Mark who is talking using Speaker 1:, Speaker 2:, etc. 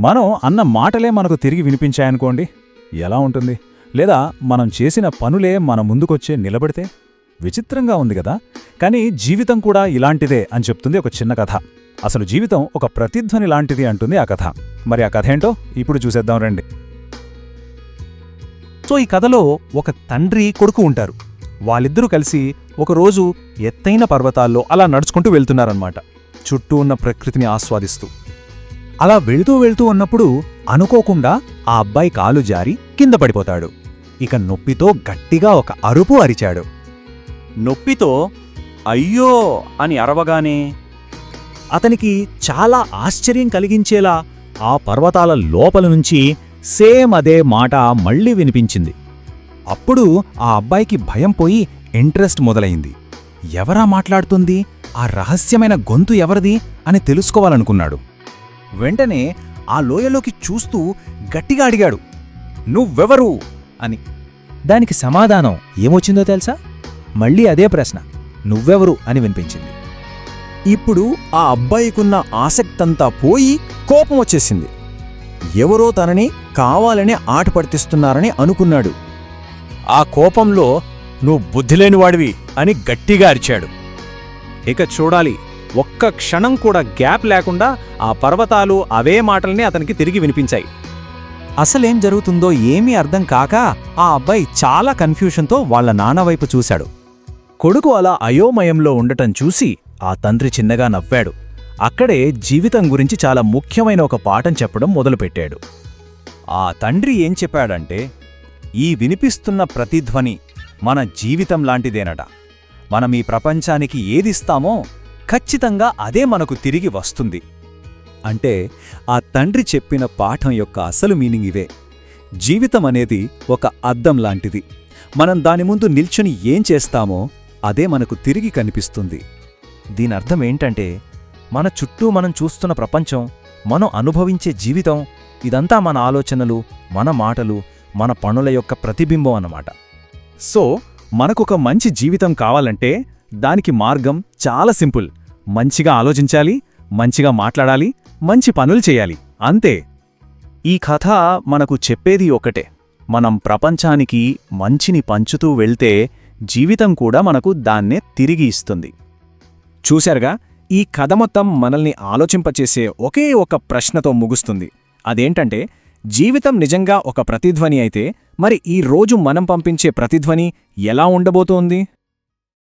Speaker 1: మనం అన్న మాటలే మనకు తిరిగి వినిపించాయనుకోండి. ఎలా ఉంటుంది? లేదా మనం చేసిన పనులే మన ముందుకొచ్చే నిలబడితే? విచిత్రంగా ఉంది కదా? కానీ జీవితం కూడా ఇలాంటిదే అని చెప్తుంది ఒక చిన్న కథ. అసలు జీవితం ఒక ప్రతిధ్వని లాంటిది అంటుంది ఆ కథ. మరి ఆ కథ ఏంటో ఇప్పుడు చూసేద్దాం రండి.
Speaker 2: సో ఈ కథలో ఒక తండ్రి కొడుకు ఉంటారు. వాళ్ళిద్దరూ కలిసి ఒకరోజు ఎత్తైన పర్వతాల్లో అలా నడుచుకుంటూ వెళ్తున్నారన్నమాట. చుట్టూ ఉన్న ప్రకృతిని ఆస్వాదిస్తూ. అలా వెళుతూ వెళ్తూ ఉన్నప్పుడు అనుకోకుండా ఆ అబ్బాయి కాలు జారి కింద పడిపోతాడు. ఇక నొప్పితో గట్టిగా ఒక అరుపు అరిచాడు.
Speaker 3: నొప్పితో? అయ్యో! అని అరవగానే
Speaker 2: అతనికి చాలా ఆశ్చర్యం కలిగించేలా ఆ పర్వతాల లోపల నుంచి సేమ్ అదే మాట మళ్ళీ వినిపించింది. అప్పుడు ఆ అబ్బాయికి భయం పోయి ఇంట్రెస్ట్ మొదలైంది. ఎవరా మాట్లాడుతుంది? ఆ రహస్యమైన గొంతు ఎవరిది? అని తెలుసుకోవాలనుకున్నాడు. వెంటనే ఆ లోయలోకి చూస్తూ గట్టిగా అడిగాడు నువ్వెవరు? అని. దానికి సమాధానం ఏమొచ్చిందో తెలుసా? మళ్ళీ అదే ప్రశ్న నువ్వెవరు? అని వినిపించింది. ఇప్పుడు ఆ అబ్బాయికున్న ఆసక్తంతా పోయి కోపం వచ్చేసింది. ఎవరో తనని కావాలని ఆట అనుకున్నాడు. ఆ కోపంలో నువ్వు బుద్ధిలేనివాడివి అని గట్టిగా అరిచాడు. ఇక చూడాలి ఒక్క క్షణం కూడా గ్యాప్ లేకుండా ఆ పర్వతాలు అవే మాటల్ని అతనికి తిరిగి వినిపించాయి. అసలేం జరుగుతుందో ఏమీ అర్థం కాక ఆ అబ్బాయి చాలా కన్ఫ్యూషన్తో వాళ్ళ నాన్న వైపు చూశాడు. కొడుకు అలా అయోమయంలో ఉండటం చూసి ఆ తండ్రి చిన్నగా నవ్వాడు. అక్కడే జీవితం గురించి చాలా ముఖ్యమైన ఒక పాఠం చెప్పడం మొదలుపెట్టాడు. ఆ తండ్రి ఏం చెప్పాడంటే ఈ వినిపిస్తున్న ప్రతిధ్వని మన జీవితం లాంటిదేనట. మనం ఈ ప్రపంచానికి ఏదిస్తామో ఖచ్చితంగా అదే మనకు తిరిగి వస్తుంది. అంటే ఆ తండ్రి చెప్పిన పాఠం యొక్క అసలు మీనింగ్ ఇవే. జీవితం అనేది ఒక అద్దం లాంటిది. మనం దాని ముందు నిల్చుని ఏం చేస్తామో అదే మనకు తిరిగి కనిపిస్తుంది. దీనర్థం ఏంటంటే మన చుట్టూ మనం చూస్తున్న ప్రపంచం మనం అనుభవించే జీవితం ఇదంతా మన ఆలోచనలు మన మాటలు మన పనుల యొక్క ప్రతిబింబం అన్నమాట. సో మనకొక మంచి జీవితం కావాలంటే దానికి మార్గం చాలా సింపుల్. మంచిగా ఆలోచించాలి మంచిగా మాట్లాడాలి మంచి పనులు చేయాలి. అంతే. ఈ కథ మనకు చెప్పేది ఒకటే. మనం ప్రపంచానికి మంచిని పంచుతూ వెళ్తే జీవితం కూడా మనకు దాన్నే తిరిగి ఇస్తుంది. చూశారుగా? ఈ కథ మొత్తం మనల్ని ఆలోచింపచేసే ఒకే ఒక ప్రశ్నతో ముగుస్తుంది. అదేంటంటే జీవితం నిజంగా ఒక ప్రతిధ్వని అయితే మరి ఈ రోజు మనం పంపించే ప్రతిధ్వని ఎలా ఉండబోతోంది?